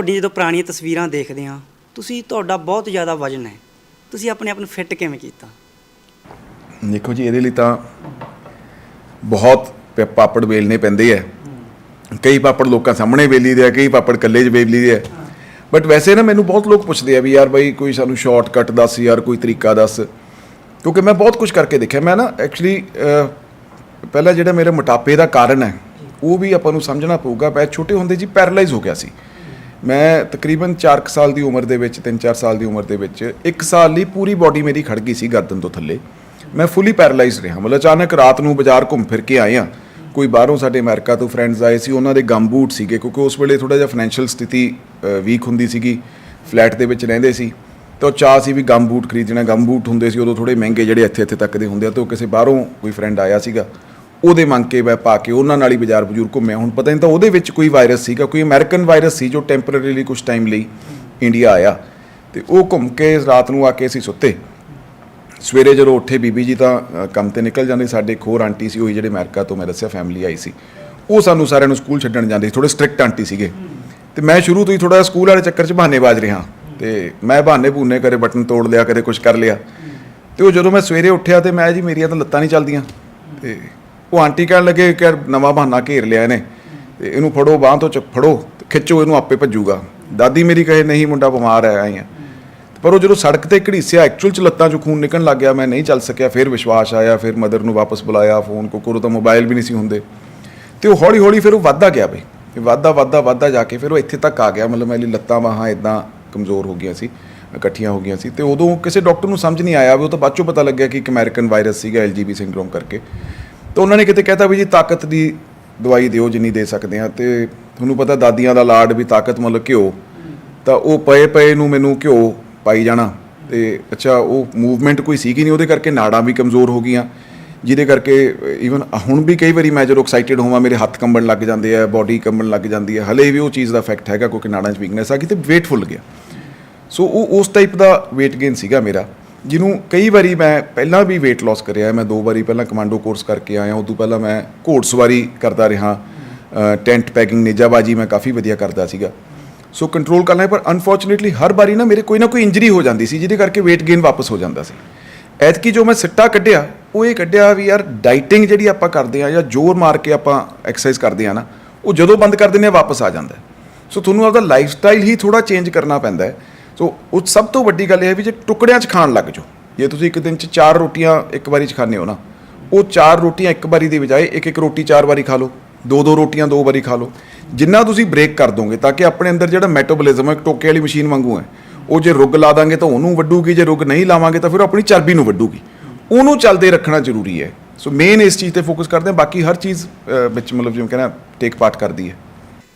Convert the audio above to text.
ਤੁਹਾਡੀ ਜਦੋਂ ਪੁਰਾਣੀਆਂ ਤਸਵੀਰਾਂ ਦੇਖਦੇ ਹਾਂ, ਤੁਸੀਂ ਤੁਹਾਡਾ ਬਹੁਤ ਜ਼ਿਆਦਾ ਵਜਨ ਹੈ। ਤੁਸੀਂ ਆਪਣੇ ਆਪ ਨੂੰ ਫਿੱਟ ਕਿਵੇਂ ਕੀਤਾ? ਦੇਖੋ ਜੀ, ਇਹਦੇ ਲਈ ਤਾਂ ਬਹੁਤ ਪ- ਪਾਪੜ ਵੇਲਣੇ ਪੈਂਦੇ ਆ। ਕਈ ਪਾਪੜ ਲੋਕਾਂ ਸਾਹਮਣੇ ਵੇਲੀ ਦੇ ਆ, ਕਈ ਪਾਪੜ ਇਕੱਲੇ 'ਚ ਵੇਲੀ ਦੇ ਆ। ਬਟ ਵੈਸੇ ਨਾ ਮੈਨੂੰ ਬਹੁਤ ਲੋਕ ਪੁੱਛਦੇ ਆ ਵੀ ਯਾਰ ਬਾਈ ਕੋਈ ਸਾਨੂੰ ਸ਼ਾਰਟਕਟ ਦੱਸ, ਯਾਰ ਕੋਈ ਤਰੀਕਾ ਦੱਸ। ਕਿਉਂਕਿ ਮੈਂ ਬਹੁਤ ਕੁਝ ਕਰਕੇ ਦੇਖਿਆ। ਮੈਂ ਨਾ ਐਕਚੁਅਲੀ ਪਹਿਲਾਂ ਜਿਹੜਾ ਮੇਰੇ ਮੋਟਾਪੇ ਦਾ ਕਾਰਨ ਹੈ, ਉਹ ਵੀ ਆਪਾਂ ਨੂੰ ਸਮਝਣਾ ਪਊਗਾ। ਮੈਂ ਛੋਟੇ ਹੁੰਦੇ ਜੀ ਪੈਰਲਾਈਜ਼ ਹੋ ਗਿਆ ਸੀ। ਮੈਂ ਤਕਰੀਬਨ 4 ਸਾਲ ਦੀ ਉਮਰ ਦੇ ਵਿੱਚ 3-4 ਸਾਲ ਦੀ ਉਮਰ ਦੇ ਵਿੱਚ 1 ਸਾਲ ਲਈ ਪੂਰੀ ਬਾਡੀ ਮੇਰੀ ਖੜ ਗਈ ਸੀ ਗਰਦਨ ਤੋਂ ਥੱਲੇ। ਮੈਂ ਫੁੱਲੀ ਪੈਰਲਾਈਜ਼ ਰਿਹਾ। ਮਤਲਬ ਅਚਾਨਕ ਰਾਤ ਨੂੰ ਬਾਜ਼ਾਰ ਘੁੰਮ ਫਿਰ ਕੇ ਆਇਆ। ਕੋਈ ਬਾਹਰੋਂ ਸਾਡੇ ਅਮਰੀਕਾ ਤੋਂ ਫਰੈਂਡਸ ਆਏ ਸੀ, ਉਹਨਾਂ ਦੇ ਗਮ ਬੂਟ ਸੀਗੇ, ਕਿਉਂਕਿ ਉਸ ਵੇਲੇ ਥੋੜਾ ਜਿਹਾ ਫਾਈਨੈਂਸ਼ੀਅਲ ਸਥਿਤੀ ਵੀਕ ਹੁੰਦੀ ਸੀਗੀ। ਫਲੈਟ ਦੇ ਵਿੱਚ ਰਹਿੰਦੇ ਸੀ। ਤਾਂ ਉਹ ਚਾਹ ਸੀ ਵੀ ਗਮ ਬੂਟ ਖਰੀਦਣਾ। ਗਮ ਬੂਟ ਹੁੰਦੇ ਸੀ ਉਦੋਂ ਥੋੜੇ ਮਹਿੰਗੇ ਜਿਹੜੇ ਇੱਥੇ ਇੱਥੇ ਤੱਕ ਦੇ ਹੁੰਦੇ ਆ, ਤੇ ਉਹ ਕਿਸੇ ਬਾਹਰੋਂ ਕੋਈ ਫਰੈਂਡ ਆਇਆ ਸੀਗਾ। ਉਹਦੇ ਮੰਗ ਕੇ ਮੈਂ ਪਾ ਕੇ ਉਹਨਾਂ ਨਾਲ ਹੀ ਬਾਜ਼ਾਰ ਬਜ਼ੂਰ ਘੁੰਮਿਆ। ਹੁਣ ਪਤਾ ਨਹੀਂ ਤਾਂ ਉਹਦੇ ਵਿੱਚ ਕੋਈ ਵਾਇਰਸ ਸੀਗਾ, ਕੋਈ ਅਮਰੀਕਨ ਵਾਇਰਸ ਸੀ ਜੋ ਟੈਂਪਰੇਰੀਲੀ ਕੁਝ ਟਾਈਮ ਲਈ ਇੰਡੀਆ ਆਇਆ। ਤੇ ਉਹ ਘੁੰਮ ਕੇ ਰਾਤ ਨੂੰ ਆ ਕੇ ਅਸੀਂ ਸੁੱਤੇ। ਸਵੇਰੇ ਜਦੋਂ ਉੱਠੇ ਬੀਬੀ ਜੀ ਤਾਂ ਕੰਮ ਤੇ ਨਿਕਲ ਜਾਂਦੇ ਸਾਡੇ ਇੱਕ ਹੋਰ ਆਂਟੀ ਸੀ, ਉਹੀ ਜਿਹੜੇ ਅਮਰੀਕਾ ਤੋਂ ਮੈਂ ਦੱਸਿਆ ਫੈਮਿਲੀ ਆਈ ਸੀ। ਉਹ ਸਾਨੂੰ ਸਾਰਿਆਂ ਨੂੰ ਸਕੂਲ ਛੱਡਣ ਜਾਂਦੇ ਸੀ। ਥੋੜੇ ਸਟ੍ਰਿਕਟ ਆਂਟੀ ਸੀਗੇ। ਤੇ ਮੈਂ ਸ਼ੁਰੂ ਤੋਂ ਹੀ ਥੋੜਾ ਸਕੂਲ ਵਾਲੇ ਚੱਕਰ 'ਚ ਬਹਾਨੇਬਾਜ਼ ਰਿਹਾ। ਤੇ ਮੈਂ ਬਹਾਨੇ ਭੂਨੇ ਕਰੇ, ਬਟਨ ਤੋੜ ਲਿਆ, ਕਦੇ ਕੁਝ ਕਰ ਲਿਆ। ਤੇ ਉਹ ਜਦੋਂ ਮੈਂ ਸਵੇਰੇ ਉੱਠਿਆ ਤੇ ਮੈਂ ਜੀ, ਮੇਰੀਆਂ ਤਾਂ ਲੱਤਾਂ ਨਹੀਂ ਚੱਲਦੀਆਂ। ਤੇ ਉਹ ਆਂਟੀ ਕਹਿਣ ਲੱਗੇ ਕਿ ਯਾਰ ਨਵਾਂ ਬਹਾਨਾ ਘੇਰ ਲਿਆ ਇਹਨੇ। ਤੇ ਇਹਨੂੰ ਫੜੋ, ਬਾਂਹ ਤੋਂ ਚ, ਫੜੋ, ਤੇ ਖਿੱਚੋ, ਇਹਨੂੰ ਆਪੇ ਭੱਜੂਗਾ। ਦਾਦੀ ਮੇਰੀ ਕਹੇ, ਨਹੀਂ ਮੁੰਡਾ, ਬਿਮਾਰ ਹੈ, ਆਈ ਆ। ਪਰ ਉਹ ਜਦੋਂ ਸੜਕ ਤੇ ਘੜੀਸਿਆ ਐਕਚੁਅਲ ਚ ਲੱਤਾਂ ਚੋਂ ਖੂਨ ਨਿਕਲਣ ਲੱਗ ਗਿਆ, ਮੈਂ ਨਹੀਂ ਚੱਲ ਸਕਿਆ, ਫਿਰ ਵਿਸ਼ਵਾਸ ਆਇਆ, ਫਿਰ ਮਦਰ ਨੂੰ ਵਾਪਸ ਬੁਲਾਇਆ, ਫੋਨ ਕੋ ਕਰੋ ਤਾਂ ਮੋਬਾਈਲ ਵੀ ਨਹੀਂ ਸੀ ਹੁੰਦੇ। ਤੇ ਉਹ ਹੌਲੀ ਹੌਲੀ ਫਿਰ ਉਹ ਵੱਧਦਾ ਗਿਆ ਬਈ। ਤੇ ਵੱਧਦਾ ਵੱਧਦਾ ਵੱਧਦਾ ਜਾ ਕੇ ਫਿਰ ਉਹ ਇੱਥੇ ਤੱਕ ਆ ਗਿਆ। ਮਤਲਬ ਮੇਰੀ ਲੱਤਾਂ, ਬਾਹਾਂ ਇਦਾਂ ਕਮਜ਼ੋਰ ਹੋ ਗਈਆਂ ਸੀ, ਇਕੱਠੀਆਂ ਹੋ ਗਈਆਂ ਸੀ। ਤੇ ਉਦੋਂ ਕਿਸੇ ਡਾਕਟਰ ਨੂੰ ਸਮਝ ਨਹੀਂ ਆਇਆ ਵੀ ਉਹ ਤਾਂ ਬਾਅਦ ਚੋਂ ਪਤਾ ਲੱਗਿਆ ਕਿ ਇੱਕ ਅਮਰੀਕਨ ਵਾਇਰਸ ਸੀਗਾ ਐਲਜੀਬੀ ਸਿੰਡਰੋਮ ਕਰਕੇ। ਤਾਂ ਉਹਨਾਂ ਨੇ ਕਿਤੇ ਕਹਿਤਾ ਵੀ ਜੀ ਤਾਕਤ ਦੀ ਦਵਾਈ ਦਿਓ ਜਿੰਨੀ ਦੇ ਸਕਦੇ ਆ ਤੇ ਤੁਹਾਨੂੰ ਪਤਾ ਦਾਦੀਆਂ ਦਾ ਲਾਡ ਵੀ ਤਾਕਤ ਮਤਲਬ ਘਿਓ, ਤਾਂ ਉਹ ਪਏ ਪਏ ਨੂੰ ਮੈਨੂੰ ਘਿਓ ਪਾਈ ਜਾਣਾ ਤੇ ਅੱਛਾ, ਉਹ ਮੂਵਮੈਂਟ ਕੋਈ ਸੀਗੀ ਨਹੀਂ ਉਹਦੇ ਕਰਕੇ ਨਾੜਾਂ ਵੀ ਕਮਜ਼ੋਰ ਹੋ ਗਈਆਂ, ਜਿਹਦੇ ਕਰਕੇ ਈਵਨ ਹੁਣ ਵੀ ਕਈ ਵਾਰੀ ਮੈਂ ਜਦੋਂ ਐਕਸਾਈਟਿਡ ਹੋਵਾਂ ਮੇਰੇ ਹੱਥ ਕੰਬਣ ਲੱਗ ਜਾਂਦੇ ਆ ਬਾਡੀ ਕੰਬਣ ਲੱਗ ਜਾਂਦੀ ਹੈ ਹਲੇ ਵੀ ਉਹ ਚੀਜ਼ ਦਾ ਇਫੈਕਟ ਹੈਗਾ ਕਿਉਂਕਿ ਨਾੜਾਂ 'ਚ ਵੀਕਨੈਸ ਆ ਗਈ ਤੇ weight ਫੁੱਲ ਗਿਆ। ਸੋ ਉਹ ਉਸ ਟਾਈਪ ਦਾ weight gain ਸੀਗਾ ਮੇਰਾ। ਜਿਹਨੂੰ ਕਈ ਵਾਰੀ ਮੈਂ ਪਹਿਲਾਂ ਵੀ weight loss ਕਰਿਆ ਮੈਂ ਦੋ ਵਾਰੀ ਪਹਿਲਾਂ ਕਮਾਂਡੋ ਕੋਰਸ ਕਰਕੇ ਆਇਆ, ਉਦੋਂ ਪਹਿਲਾਂ ਮੈਂ ਘੋੜਸਵਾਰੀ ਕਰਦਾ ਰਿਹਾ। ਟੈਂਟ ਪੈਕਿੰਗ ਨਿਜਾਬਾਜੀ ਮੈਂ ਕਾਫੀ ਵਧੀਆ ਕਰਦਾ ਸੀਗਾ। ਸੋ ਕੰਟਰੋਲ ਕਰਨਾ ਹੈ ਪਰ ਅਨਫੋਰਚੂਨੇਟਲੀ ਹਰ ਵਾਰੀ ਨਾ ਮੇਰੇ ਕੋਈ ਨਾ ਕੋਈ ਇੰਜਰੀ ਹੋ ਜਾਂਦੀ ਸੀ, ਜਿਹਦੇ ਕਰਕੇ weight gain ਵਾਪਸ ਹੋ ਜਾਂਦਾ ਸੀ। ਐਤਕੀ ਜੋ ਮੈਂ ਸਿੱਟਾ ਕੱਢਿਆ, ਉਹ ਇਹ ਕੱਢਿਆ ਵੀ ਯਾਰ ਡਾਈਟਿੰਗ ਜਿਹੜੀ ਆਪਾਂ ਕਰਦੇ ਆ ਜਾਂ ਜ਼ੋਰ ਮਾਰ ਕੇ ਆਪਾਂ ਐਕਸਰਸਾਈਜ਼ ਕਰਦੇ ਆ ਨਾ, ਉਹ ਜਦੋਂ ਬੰਦ ਕਰ ਦਿੰਦੇ ਆ ਵਾਪਸ ਆ ਜਾਂਦਾ ਸੋ ਤੁਹਾਨੂੰ ਆਪਦਾ ਲਾਈਫ ਸਟਾਈਲ ਹੀ ਥੋੜਾ ਚੇਂਜ ਕਰਨਾ ਪੈਂਦਾ ਹੈ। ਸੋ ਉਹ ਸਭ ਤੋਂ ਵੱਡੀ ਗੱਲ ਇਹ ਹੈ ਵੀ ਜੇ ਟੁਕੜਿਆਂ 'ਚ ਖਾਣ ਲੱਗ ਜਾਓ, ਜੇ ਤੁਸੀਂ ਇੱਕ ਦਿਨ 'ਚ ਚਾਰ ਰੋਟੀਆਂ ਇੱਕ ਵਾਰੀ 'ਚ ਖਾਂਦੇ ਹੋ ਨਾ, ਉਹ ਚਾਰ ਰੋਟੀਆਂ ਇੱਕ ਵਾਰੀ ਦੀ ਬਜਾਏ ਇੱਕ ਇੱਕ ਰੋਟੀ ਚਾਰ ਵਾਰੀ ਖਾ ਲਓ, ਦੋ ਦੋ ਰੋਟੀਆਂ ਦੋ ਵਾਰੀ ਖਾ ਲਓ। ਜਿੰਨਾ ਤੁਸੀਂ ਬ੍ਰੇਕ ਕਰ ਦੋਗੇ ਤਾਂ ਕਿ ਆਪਣੇ ਅੰਦਰ ਜਿਹੜਾ ਮੈਟਾਬੋਲਿਜ਼ਮ ਹੈ, ਇੱਕ ਟੋਕੇ ਵਾਲੀ ਮਸ਼ੀਨ ਵਾਂਗੂ ਹੈ, ਉਹ ਜੇ ਰੁੱਗ ਲਾ ਦਾਂਗੇ ਤਾਂ ਉਹਨੂੰ ਵੱਡੂਗੀ ਜੇ ਰੁੱਗ ਨਹੀਂ ਲਾਵਾਂਗੇ ਤਾਂ ਫਿਰ ਉਹ ਆਪਣੀ ਚਰਬੀ ਨੂੰ ਵੱਡੂਗੀ ਉਹਨੂੰ ਚੱਲਦੇ ਰੱਖਣਾ ਜ਼ਰੂਰੀ ਹੈ। ਸੋ ਮੇਨ ਇਸ ਚੀਜ਼ ਤੇ ਫੋਕਸ ਕਰਦੇ ਹਾਂ, ਬਾਕੀ ਹਰ ਚੀਜ਼ ਵਿੱਚ ਮਤਲਬ ਜਿਵੇਂ ਕਹਿੰਦਾ ਟੇਕ ਪਾਰਟ ਕਰਦੀ ਹੈ।